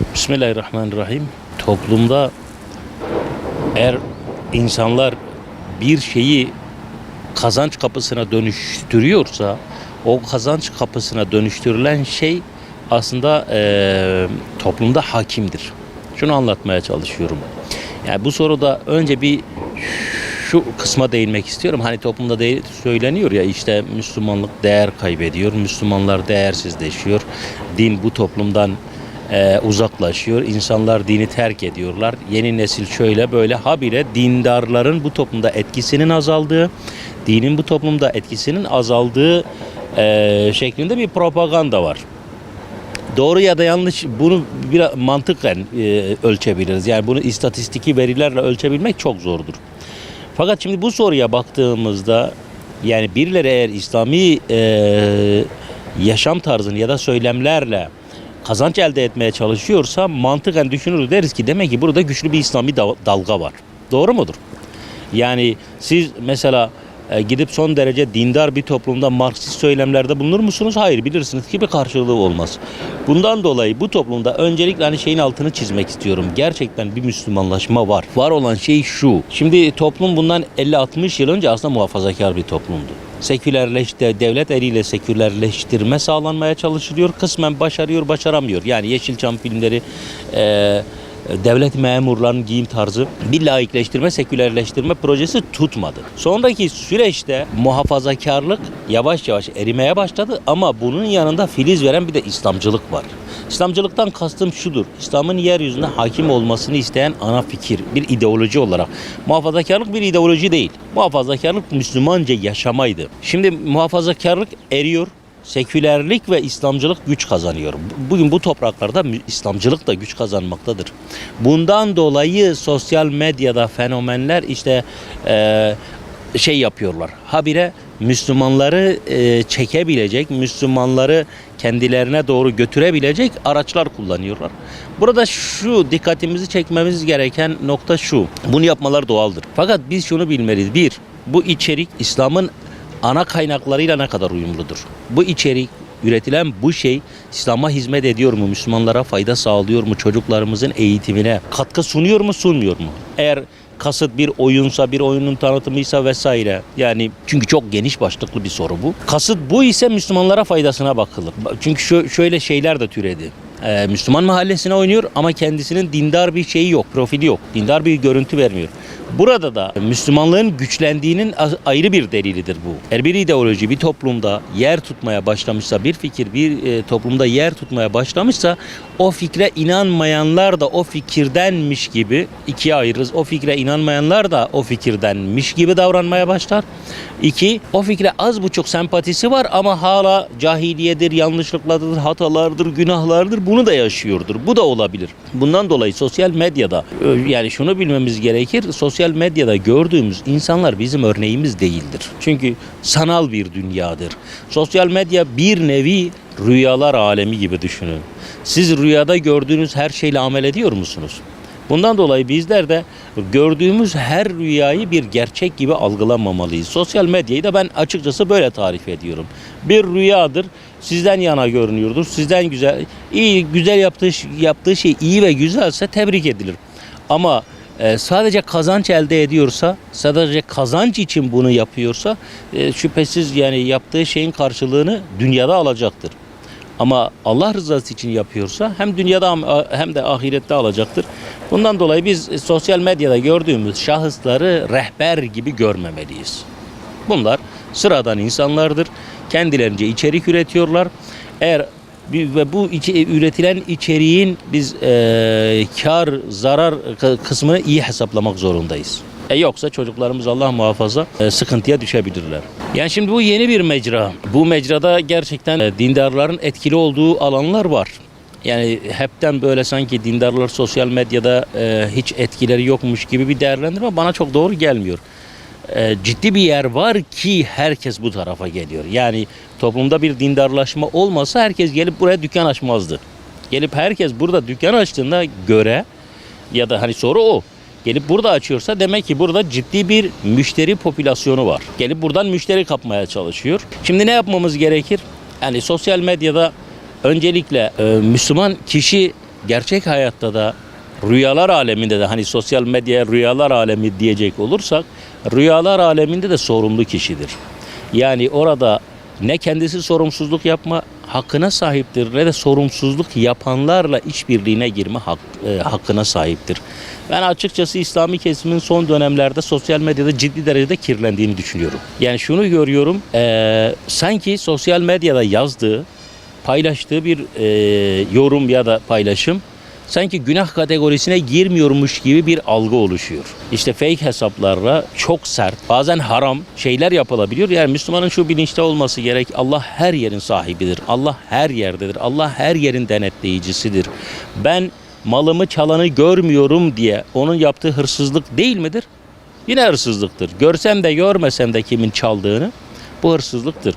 Bismillahirrahmanirrahim. Toplumda eğer insanlar bir şeyi kazanç kapısına dönüştürüyorsa o kazanç kapısına dönüştürülen şey aslında eee, toplumda hakimdir. Şunu anlatmaya çalışıyorum. Yani bu soruda önce bir şu kısma değinmek istiyorum. Hani toplumda de söyleniyor ya işte Müslümanlık değer kaybediyor, Müslümanlar değersizleşiyor, din bu toplumdan e, uzaklaşıyor, insanlar dini terk ediyorlar. Yeni nesil şöyle böyle habire dindarların bu toplumda etkisinin azaldığı, dinin bu toplumda etkisinin azaldığı e, şeklinde bir propaganda var. Doğru ya da yanlış bunu bir mantıken e, ölçebiliriz. Yani bunu istatistiki verilerle ölçebilmek çok zordur. Fakat şimdi bu soruya baktığımızda yani birileri eğer İslami e, yaşam tarzını ya da söylemlerle kazanç elde etmeye çalışıyorsa mantıken düşünürüz deriz ki demek ki burada güçlü bir İslami da- dalga var. Doğru mudur? Yani siz mesela e, gidip son derece dindar bir toplumda Marksist söylemlerde bulunur musunuz? Hayır bilirsiniz ki bir karşılığı olmaz. Bundan dolayı bu toplumda öncelikle hani şeyin altını çizmek istiyorum. Gerçekten bir Müslümanlaşma var. Var olan şey şu. Şimdi toplum bundan 50-60 yıl önce aslında muhafazakar bir toplumdu. Sekülerleşti, devlet eliyle sekülerleştirme sağlanmaya çalışılıyor. Kısmen başarıyor, başaramıyor. Yani Yeşilçam filmleri e, devlet memurlarının giyim tarzı bir laikleştirme, sekülerleştirme projesi tutmadı. Sonraki süreçte muhafazakarlık yavaş yavaş erimeye başladı ama bunun yanında filiz veren bir de İslamcılık var. İslamcılıktan kastım şudur. İslam'ın yeryüzünde hakim olmasını isteyen ana fikir, bir ideoloji olarak. Muhafazakarlık bir ideoloji değil. Muhafazakarlık Müslümanca yaşamaydı. Şimdi muhafazakarlık eriyor. Sekülerlik ve İslamcılık güç kazanıyor. Bugün bu topraklarda İslamcılık da güç kazanmaktadır. Bundan dolayı sosyal medyada fenomenler işte eee, şey yapıyorlar. Habire Müslümanları eee, çekebilecek, Müslümanları kendilerine doğru götürebilecek araçlar kullanıyorlar. Burada şu dikkatimizi çekmemiz gereken nokta şu. Bunu yapmalar doğaldır. Fakat biz şunu bilmeliyiz. Bir, bu içerik İslam'ın ana kaynaklarıyla ne kadar uyumludur? Bu içerik, üretilen bu şey İslam'a hizmet ediyor mu? Müslümanlara fayda sağlıyor mu? Çocuklarımızın eğitimine katkı sunuyor mu, sunmuyor mu? Eğer kasıt bir oyunsa, bir oyunun tanıtımıysa vesaire. Yani çünkü çok geniş başlıklı bir soru bu. Kasıt bu ise Müslümanlara faydasına bakılır. Çünkü şö- şöyle şeyler de türedi. Ee, Müslüman mahallesine oynuyor ama kendisinin dindar bir şeyi yok, profili yok. Dindar bir görüntü vermiyor. Burada da Müslümanlığın güçlendiğinin ayrı bir delilidir bu. Eğer bir ideoloji bir toplumda yer tutmaya başlamışsa, bir fikir bir e, toplumda yer tutmaya başlamışsa o fikre inanmayanlar da o fikirdenmiş gibi ikiye ayırırız. O fikre inanmayanlar da o fikirdenmiş gibi davranmaya başlar. İki, o fikre az buçuk sempatisi var ama hala cahiliyedir, yanlışlıklardır, hatalardır, günahlardır. Bunu da yaşıyordur. Bu da olabilir. Bundan dolayı sosyal medyada e, yani şunu bilmemiz gerekir. Sosyal medyada gördüğümüz insanlar bizim örneğimiz değildir. Çünkü sanal bir dünyadır. Sosyal medya bir nevi rüyalar alemi gibi düşünün. Siz rüyada gördüğünüz her şeyle amel ediyor musunuz? Bundan dolayı bizler de gördüğümüz her rüyayı bir gerçek gibi algılamamalıyız. Sosyal medyayı da ben açıkçası böyle tarif ediyorum. Bir rüyadır. Sizden yana görünüyordur. Sizden güzel iyi güzel yaptığı yaptığı şey iyi ve güzelse tebrik edilir. Ama e, sadece kazanç elde ediyorsa, sadece kazanç için bunu yapıyorsa e, şüphesiz yani yaptığı şeyin karşılığını dünyada alacaktır. Ama Allah rızası için yapıyorsa hem dünyada hem de ahirette alacaktır. Bundan dolayı biz sosyal medyada gördüğümüz şahısları rehber gibi görmemeliyiz. Bunlar sıradan insanlardır. Kendilerince içerik üretiyorlar. Eğer ve bu içi- üretilen içeriğin biz eee, kar zarar kı- kısmını iyi hesaplamak zorundayız. E yoksa çocuklarımız Allah muhafaza e, sıkıntıya düşebilirler. Yani şimdi bu yeni bir mecra. Bu mecrada gerçekten e, dindarların etkili olduğu alanlar var. Yani hepten böyle sanki dindarlar sosyal medyada e, hiç etkileri yokmuş gibi bir değerlendirme bana çok doğru gelmiyor. E, ciddi bir yer var ki herkes bu tarafa geliyor. Yani toplumda bir dindarlaşma olmasa herkes gelip buraya dükkan açmazdı. Gelip herkes burada dükkan açtığında göre ya da hani soru o. Gelip burada açıyorsa demek ki burada ciddi bir müşteri popülasyonu var. Gelip buradan müşteri kapmaya çalışıyor. Şimdi ne yapmamız gerekir? Yani sosyal medyada öncelikle e, Müslüman kişi gerçek hayatta da rüyalar aleminde de hani sosyal medya rüyalar alemi diyecek olursak rüyalar aleminde de sorumlu kişidir. Yani orada ne kendisi sorumsuzluk yapma hakkına sahiptir ne de sorumsuzluk yapanlarla işbirliğine girme hak, e, hakkına sahiptir. Ben açıkçası İslami kesimin son dönemlerde sosyal medyada ciddi derecede kirlendiğini düşünüyorum. Yani şunu görüyorum, e, sanki sosyal medyada yazdığı, paylaştığı bir e, yorum ya da paylaşım sanki günah kategorisine girmiyormuş gibi bir algı oluşuyor. İşte fake hesaplarla çok sert, bazen haram şeyler yapılabiliyor. Yani Müslümanın şu bilinçte olması gerek. Allah her yerin sahibidir. Allah her yerdedir. Allah her yerin denetleyicisidir. Ben malımı çalanı görmüyorum diye onun yaptığı hırsızlık değil midir? Yine hırsızlıktır. Görsem de görmesem de kimin çaldığını bu hırsızlıktır.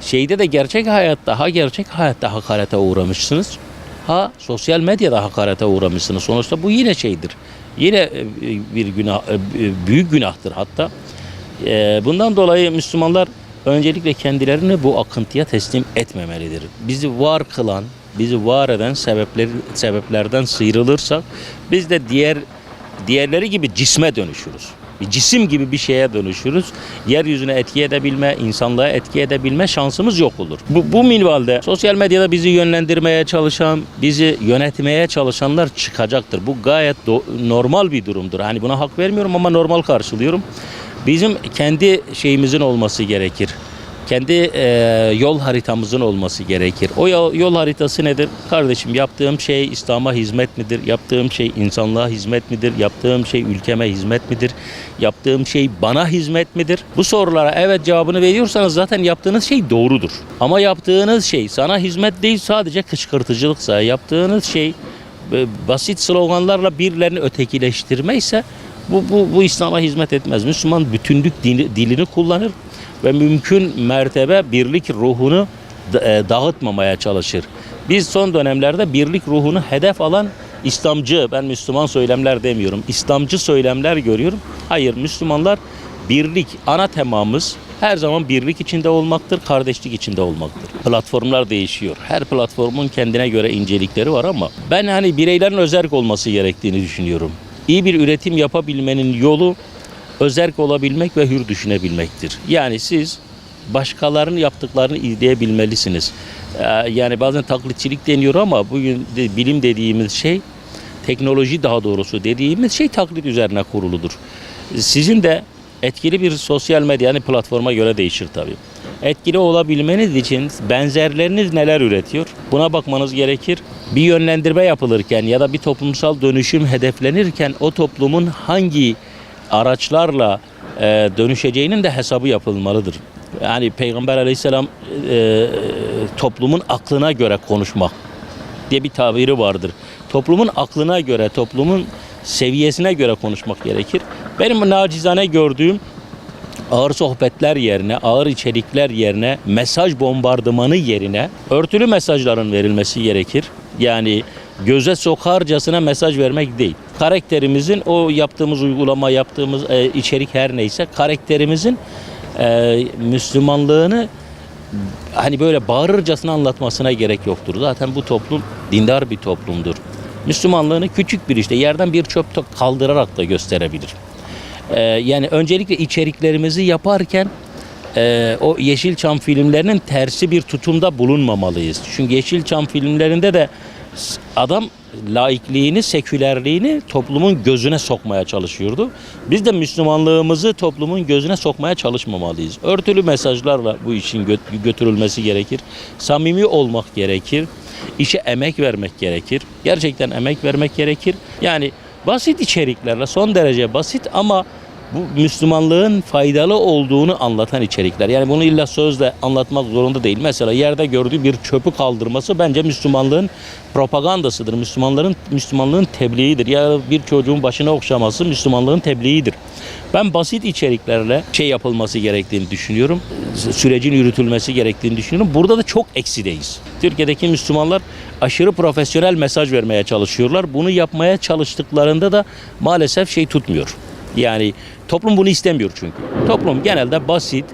Şeyde de gerçek hayatta ha gerçek hayatta hakarete uğramışsınız ha sosyal medyada hakarete uğramışsınız. Sonuçta bu yine şeydir. Yine e, bir günah e, büyük günahtır hatta. E, Bundan dolayı Müslümanlar öncelikle kendilerini bu akıntıya teslim etmemelidir. Bizi var kılan, bizi var eden sebepleri sebeplerden sıyrılırsak biz de diğer diğerleri gibi cisme dönüşürüz. Bir cisim gibi bir şeye dönüşürüz. Yeryüzüne etki edebilme, insanlığa etki edebilme şansımız yok olur. Bu, bu minvalde sosyal medyada bizi yönlendirmeye çalışan, bizi yönetmeye çalışanlar çıkacaktır. Bu gayet normal bir durumdur. Hani buna hak vermiyorum ama normal karşılıyorum. Bizim kendi şeyimizin olması gerekir kendi e, yol haritamızın olması gerekir. O yol, haritası nedir? Kardeşim yaptığım şey İslam'a hizmet midir? Yaptığım şey insanlığa hizmet midir? Yaptığım şey ülkeme hizmet midir? Yaptığım şey bana hizmet midir? Bu sorulara evet cevabını veriyorsanız zaten yaptığınız şey doğrudur. Ama yaptığınız şey sana hizmet değil sadece kışkırtıcılıksa, yaptığınız şey e, basit sloganlarla birilerini ötekileştirme ise bu, bu, bu İslam'a hizmet etmez. Müslüman bütünlük dili- dilini kullanır ve mümkün mertebe birlik ruhunu e, dağıtmamaya çalışır. Biz son dönemlerde birlik ruhunu hedef alan İslamcı, ben Müslüman söylemler demiyorum, İslamcı söylemler görüyorum. Hayır, Müslümanlar birlik, ana temamız her zaman birlik içinde olmaktır, kardeşlik içinde olmaktır. Platformlar değişiyor. Her platformun kendine göre incelikleri var ama ben hani bireylerin özerk olması gerektiğini düşünüyorum. İyi bir üretim yapabilmenin yolu özerk olabilmek ve hür düşünebilmektir. Yani siz başkalarının yaptıklarını izleyebilmelisiniz. Ee, Yani bazen taklitçilik deniyor ama bugün de bilim dediğimiz şey, teknoloji daha doğrusu dediğimiz şey taklit üzerine kuruludur. Sizin de etkili bir sosyal medya yani platforma göre değişir tabii. Etkili olabilmeniz için benzerleriniz neler üretiyor? Buna bakmanız gerekir. Bir yönlendirme yapılırken ya da bir toplumsal dönüşüm hedeflenirken o toplumun hangi araçlarla e, dönüşeceğinin de hesabı yapılmalıdır. Yani Peygamber aleyhisselam e, toplumun aklına göre konuşmak diye bir tabiri vardır. Toplumun aklına göre, toplumun seviyesine göre konuşmak gerekir. Benim nacizane gördüğüm ağır sohbetler yerine, ağır içerikler yerine, mesaj bombardımanı yerine örtülü mesajların verilmesi gerekir. Yani göze sokarcasına mesaj vermek değil. Karakterimizin o yaptığımız uygulama, yaptığımız e, içerik her neyse karakterimizin e, Müslümanlığını hani böyle bağırırcasına anlatmasına gerek yoktur. Zaten bu toplum dindar bir toplumdur. Müslümanlığını küçük bir işte yerden bir çöp kaldırarak da gösterebilir. Ee, yani öncelikle içeriklerimizi yaparken e, o Yeşilçam filmlerinin tersi bir tutumda bulunmamalıyız. Çünkü Yeşilçam filmlerinde de adam laikliğini, sekülerliğini toplumun gözüne sokmaya çalışıyordu. Biz de Müslümanlığımızı toplumun gözüne sokmaya çalışmamalıyız. Örtülü mesajlarla bu işin gö- götürülmesi gerekir. Samimi olmak gerekir. İşe emek vermek gerekir. Gerçekten emek vermek gerekir. Yani basit içeriklerle son derece basit ama bu Müslümanlığın faydalı olduğunu anlatan içerikler. Yani bunu illa sözle anlatmak zorunda değil. Mesela yerde gördüğü bir çöpü kaldırması bence Müslümanlığın propagandasıdır. Müslümanların Müslümanlığın tebliğidir. Ya bir çocuğun başına okşaması Müslümanlığın tebliğidir. Ben basit içeriklerle şey yapılması gerektiğini düşünüyorum. Sürecin yürütülmesi gerektiğini düşünüyorum. Burada da çok eksideyiz. Türkiye'deki Müslümanlar aşırı profesyonel mesaj vermeye çalışıyorlar. Bunu yapmaya çalıştıklarında da maalesef şey tutmuyor. Yani toplum bunu istemiyor çünkü. Toplum genelde basit,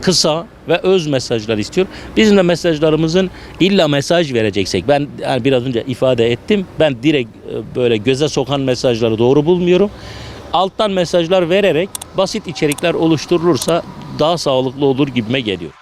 kısa ve öz mesajlar istiyor. Bizim de mesajlarımızın illa mesaj vereceksek ben yani biraz önce ifade ettim. Ben direkt e, böyle göze sokan mesajları doğru bulmuyorum. Alttan mesajlar vererek basit içerikler oluşturulursa daha sağlıklı olur gibime geliyor.